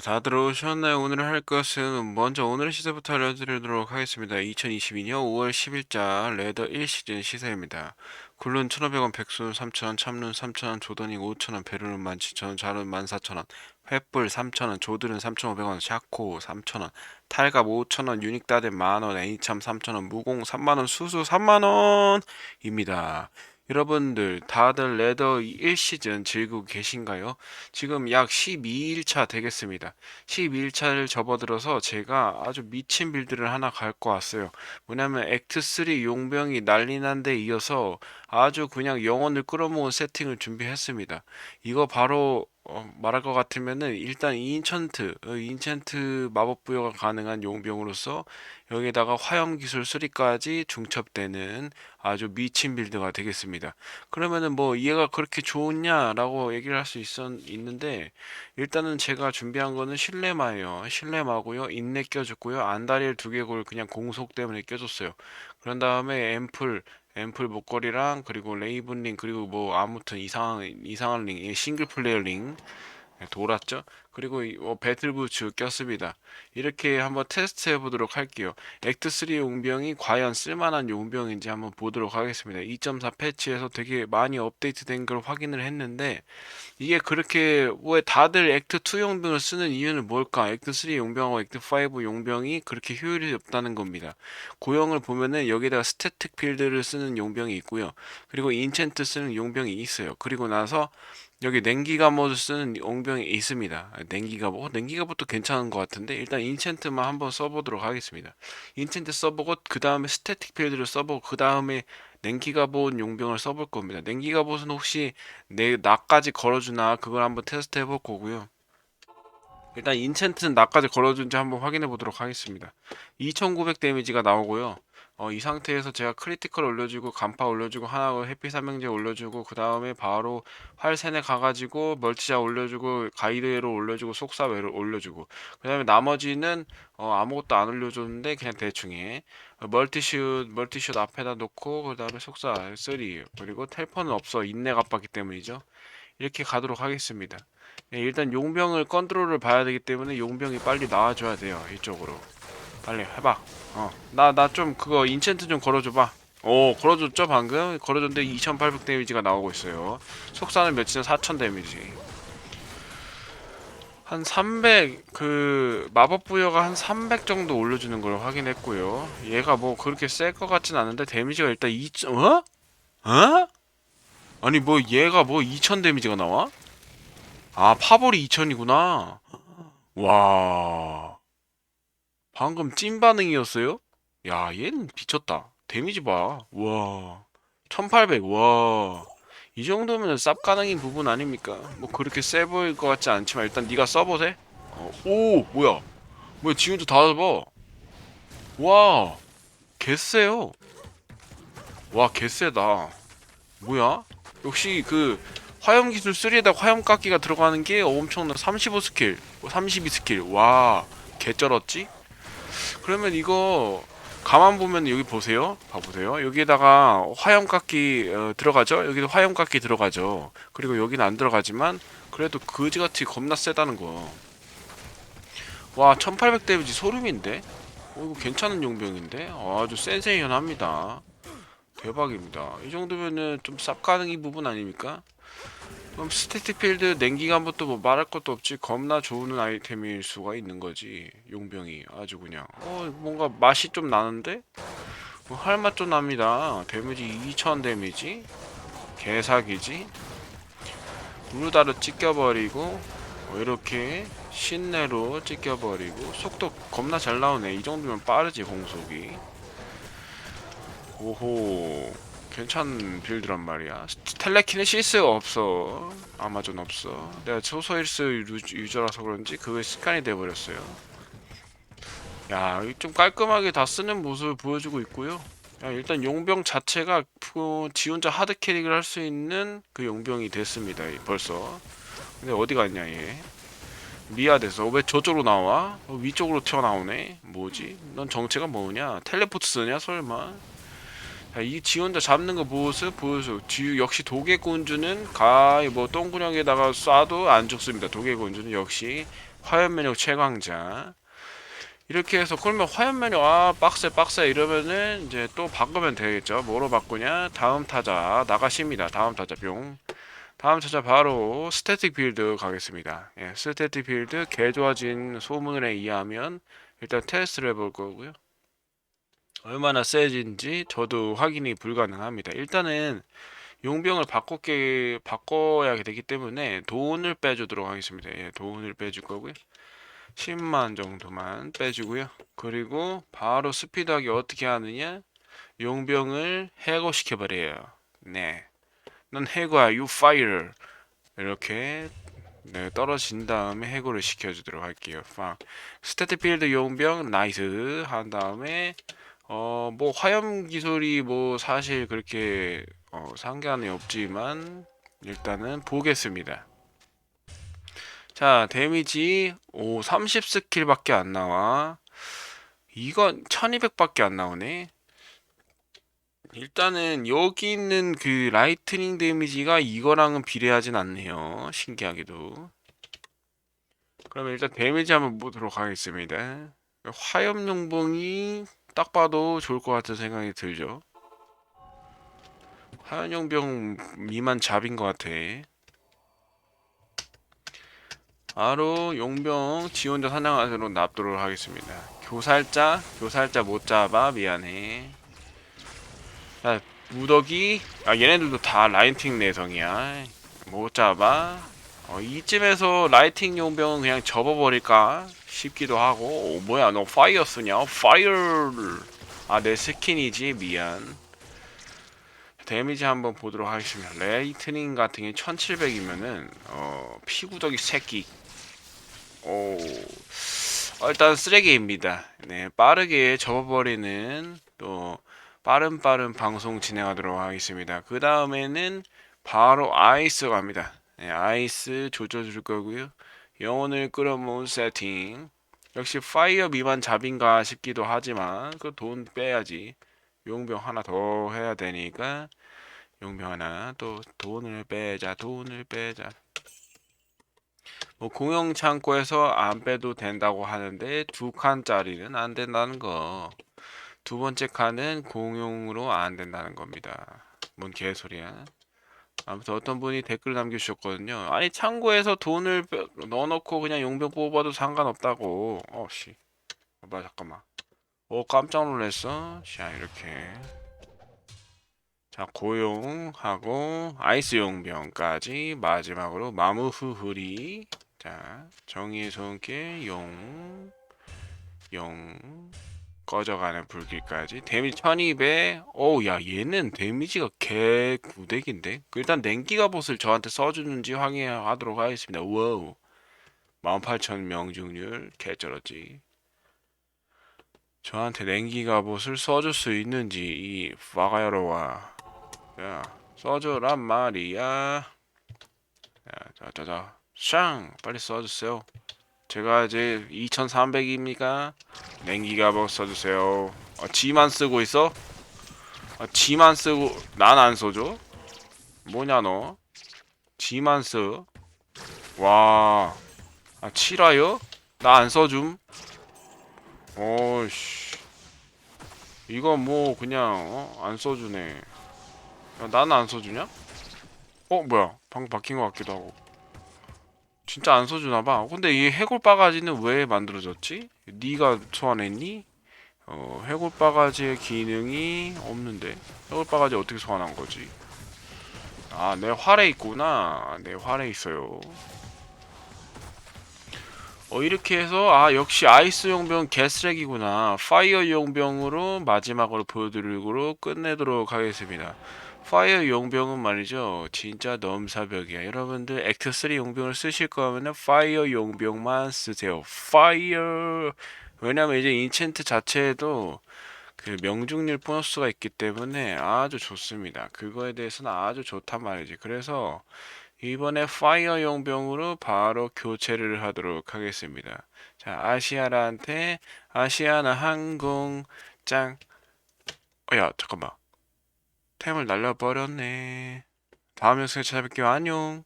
네, 다들 오셨나요? 오늘 할 것은 먼저 오늘의 시세부터 알려드리도록 하겠습니다. 2022년 5월 10일자 레더 1시즌 시세입니다. 굴룬 1,500원, 백순 3,000원, 참룬 3,000원, 조던익 5,000원, 베르는 17,000원, 자룬 14,000원, 횃불 3,000원, 조들은 3,500원, 샤코 3,000원, 탈갑 5,000원, 유닉다덴 만원, 애니참 3,000원, 무공 3만원, 수수 3만원입니다. 여러분들 다들 레더 1시즌 즐기고 계신가요? 지금 약 12일차 되겠습니다. 12일차를 접어들어서 제가 아주 미친 빌드를 하나 갖고 왔어요. 뭐냐면 액트 3 용병이 난리 난 데 이어서 아주 그냥 영혼을 끌어모은 세팅을 준비했습니다. 이거 바로 어, 말할 것 같으면은 일단 인천트, 어, 인천트 마법 부여가 가능한 용병으로서 여기에다가 화염 기술 3까지 중첩되는 아주 미친 빌드가 되겠습니다. 그러면은 뭐 얘가 그렇게 좋으냐라고 얘기를 할수 있는데 일단은 제가 준비한 거는 실레마예요. 실레마고요. 인내 껴줬고요. 안다리엘 두 개골 그냥 공속 때문에 껴줬어요. 그런 다음에 앰플 앰플 목걸이랑 그리고 레이븐 링 그리고 뭐 아무튼 이상한 이상한 링 싱글 플레이어 링. 네, 돌았죠. 그리고 이, 어, 배틀부츠 꼈습니다. 이렇게 한번 테스트 해 보도록 할게요. 액트3 용병이 과연 쓸만한 용병인지 한번 보도록 하겠습니다. 2.4 패치에서 되게 많이 업데이트된 걸 확인을 했는데 이게 그렇게 왜 다들 액트2 용병을 쓰는 이유는 뭘까? 액트3 용병하고 액트5 용병이 그렇게 효율이 없다는 겁니다. 고형을 보면은 여기다가 스태틱 필드를 쓰는 용병이 있고요. 그리고 인챈트 쓰는 용병이 있어요. 그리고 나서 여기 냉기가 모드 쓰는 용병이 있습니다. 냉기가 뭐 냉기가 뭐도 괜찮은 것 같은데 일단 인챈트만 한번 써보도록 하겠습니다. 인챈트 써보고 그 다음에 스태틱 필드를 써보고 그 다음에 냉기가 본 용병을 써볼 겁니다. 냉기가 보은 혹시 내 나까지 걸어주나 그걸 한번 테스트 해 볼 거고요. 일단 인챈트는 나까지 걸어준지 한번 확인해 보도록 하겠습니다. 2900 데미지가 나오고요. 어, 이 상태에서 제가 크리티컬 올려주고 간파 올려주고 하나 해피 삼명제 올려주고 그 다음에 바로 활세네 가가지고 멀티자 올려주고 가이드웨로 올려주고 속사웨로 올려주고 그 다음에 나머지는 어, 아무것도 안 올려줬는데 그냥 대충해 어, 멀티슛 멀티슛 앞에다 놓고 그 다음에 속사 3 그리고 텔퍼는 없어 인내 갑봤기 때문이죠. 이렇게 가도록 하겠습니다. 네, 일단 용병을 컨트롤을 봐야 되기 때문에 용병이 빨리 나와줘야 돼요 이쪽으로 빨리 해봐 어 나 나 좀 그거 인챈트 좀 걸어줘봐 오 걸어줬죠 방금 걸어줬는데 2800 데미지가 나오고 있어요 속사는 몇이냐 4000 데미지 한 300, 그, 마법 부여가 한 300 정도 올려주는 걸 확인했고요. 얘가 뭐 그렇게 셀 것 같진 않은데, 데미지가 일단 2, 어? 어? 아니, 뭐 얘가 뭐 2000 데미지가 나와? 아, 파벌이 2000이구나. 와. 방금 찐 반응이었어요? 야, 얘는 미쳤다. 데미지 봐. 와. 1800, 와. 이 정도면 쌉 가능인 부분 아닙니까? 뭐 그렇게 세 보일 것 같지 않지만 일단 네가 써보세. 어, 오, 뭐야? 뭐야, 지 혼자 다 잡아. 와, 개쎄요. 와, 개쎄다. 뭐야? 역시 그 화염 기술 3에다 화염 깎기가 들어가는 게 엄청나 35 스킬, 32 스킬. 와, 개쩔었지? 그러면 이거 가만 보면 여기 보세요. 봐보세요. 여기에다가 화염 깎기 어, 들어가죠. 여기도 화염 깎기 들어가죠. 그리고 여기는 안 들어가지만 그래도 그지같이 겁나 세다는 거. 와, 1800 데미지 소름인데? 어, 이거 괜찮은 용병인데? 어, 아주 센세이션합니다. 대박입니다. 이 정도면은 좀 쌉 가능이 부분 아닙니까? 그럼 스태틱 필드 냉기가 한번 또 뭐 말할 것도 없지 겁나 좋은 아이템일 수가 있는 거지 용병이. 아주 그냥. 어 뭔가 맛이 좀 나는데? 뭐 할맛 좀 납니다. 데미지 2000 데미지? 개사기지? 우르다르 찢겨버리고 어, 이렇게 신내로 찢겨버리고 속도 겁나 잘 나오네. 이 정도면 빠르지 공속이. 오호 괜찮은 빌드란 말이야. 텔레키네시스 없어. 아마존 없어. 내가 소소일스 유저라서 그런지 그게 습관이 돼버렸어요. 야, 좀 깔끔하게 다 쓰는 모습을 보여주고 있고요. 야, 일단 용병 자체가 지 혼자 하드 캐릭을 할 수 있는 그 용병이 됐습니다. 벌써. 근데 어디 갔냐 얘? 미아돼서 왜 저쪽으로 나와? 어, 위쪽으로 튀어나오네. 뭐지? 넌 정체가 뭐냐? 텔레포트 쓰냐 설마? 자, 이 지원자 잡는 거 모습 보여줘. 지 역시 독의 군주는 가히 뭐 똥구녕에다가 쏴도 안 죽습니다. 독의 군주는 역시 화염 면역 최강자. 이렇게 해서 그러면 화염 면역 아 빡세 빡세 이러면은 이제 또 바꾸면 되겠죠. 뭐로 바꾸냐? 다음 타자 나가십니다. 다음 타자 뿅. 다음 타자 바로 스태틱 빌드 가겠습니다. 예, 스태틱 빌드 개 좋아진 소문에 의하면 일단 테스트를 해볼 거고요. 얼마나 세진지 저도 확인이 불가능합니다. 일단은 용병을 바꾸게 바꿔야 되기 때문에 돈을 빼주도록 하겠습니다. 예, 돈을 빼줄 거고요. 10만 정도만 빼주고요. 그리고 바로 스피드하게 어떻게 하느냐? 용병을 해고시켜 버려요. 네. 넌 해고야, you fire. 이렇게 네, 떨어진 다음에 해고를 시켜주도록 할게요. 팡. 스태트 필드 용병 나이스 한 다음에 어 뭐 화염 기술이 뭐 사실 그렇게 어, 상관이 없지만 일단은 보겠습니다. 자 데미지 오 30 스킬밖에 안 나와. 이건 1200밖에 안 나오네. 일단은 여기 있는 그 라이트닝 데미지가 이거랑은 비례하진 않네요. 신기하게도. 그러면 일단 데미지 한번 보도록 하겠습니다. 화염 용봉이 딱 봐도 좋을 것 같은 생각이 들죠. 용병 미만 잡인 것 같아. 바로 용병 지 혼자 사냥하도록 납도록 하겠습니다. 교살자, 교살자 못 잡아 미안해. 자, 무더기, 아 얘네들도 다 라이팅 내성이야. 못 잡아. 어, 이쯤에서 라이팅 용병은 그냥 접어버릴까 싶기도 하고. 오, 뭐야, 너 파이어 쓰냐? 파이어. 아, 내 스킨이지 미안. 데미지 한번 보도록 하겠습니다. 레이트닝 같은 게 1700이면은 어, 피구덕이 새끼. 오. 어, 일단 쓰레기입니다. 네, 빠르게 접어버리는 또 빠른 빠른 방송 진행하도록 하겠습니다. 그 다음에는 바로 아이스 갑니다. 네, 아이스 조져줄 거고요. 영혼을 끌어모은 세팅. 역시 파이어 미만 잡인가 싶기도 하지만 그 돈 빼야지. 용병 하나 더 해야 되니까 용병 하나 또 돈을 빼자 돈을 빼자 뭐 공용 창고에서 안 빼도 된다고 하는데 두 칸짜리는 안 된다는 거 두 번째 칸은 공용으로 안 된다는 겁니다 뭔 개소리야 아무튼 어떤 분이 댓글 남겨주셨거든요. 아니 창고에서 돈을 빼- 넣어놓고 그냥 용병 뽑아도 상관없다고. 어 씨. 봐 잠깐만. 오 깜짝 놀랐어. 자 이렇게. 자, 고용하고 아이스 용병까지 마지막으로 마무후후리. 자, 정의의 손길 용, 용 꺼져가는 불길까지? 데미지 1200 어우 야 얘는 데미지가 개 구덱인데? 일단 냉기 갑옷을 저한테 써주는지 확인하도록 하겠습니다. 와우. 18000 명중률 개쩔었지. 저한테 냉기 갑옷을 써줄 수 있는지 이 와가여로와. 야, 써줘란 말이야. 자, 자, 자, 자, 샹! 빨리 써주세요. 제가 이제 2300입니까? 냉기가 뭐 써주세요. 아, 지만 쓰고 있어? 아, 지만 쓰고, 난 안 써줘? 뭐냐, 너? 지만 써? 와, 아, 칠화요? 나 안 써줌? 어이씨. 이거 뭐, 그냥, 어? 안 써주네. 야, 나는 안 써주냐? 어 뭐야 방금 바뀐 것 같기도 하고 진짜 안 써주나 봐 근데 이 해골 바가지는 왜 만들어졌지? 네가 소환했니? 어 해골 바가지의 기능이 없는데 해골 바가지 어떻게 소환한 거지? 아 내 활에 있구나 내 활에 있어요 어 이렇게 해서 아 역시 아이스 용병 개쓰레기구나. 파이어 용병으로 마지막으로 보여드리고 끝내도록 하겠습니다. 파이어 용병은 말이죠. 진짜 넘사벽이야. 여러분들 액트 3 용병을 쓰실 거면은 파이어 용병만 쓰세요. 파이어. 왜냐면 이제 인챈트 자체에도 그 명중률 보너스가 있기 때문에 아주 좋습니다. 그거에 대해서는 아주 좋단 말이지. 그래서 이번에 파이어 용병으로 바로 교체를 하도록 하겠습니다 자 아시아나한테 아시아나 항공 짱 어 야 잠깐만 템을 날려버렸네. 다음 영상에 찾아뵐게요. 안녕.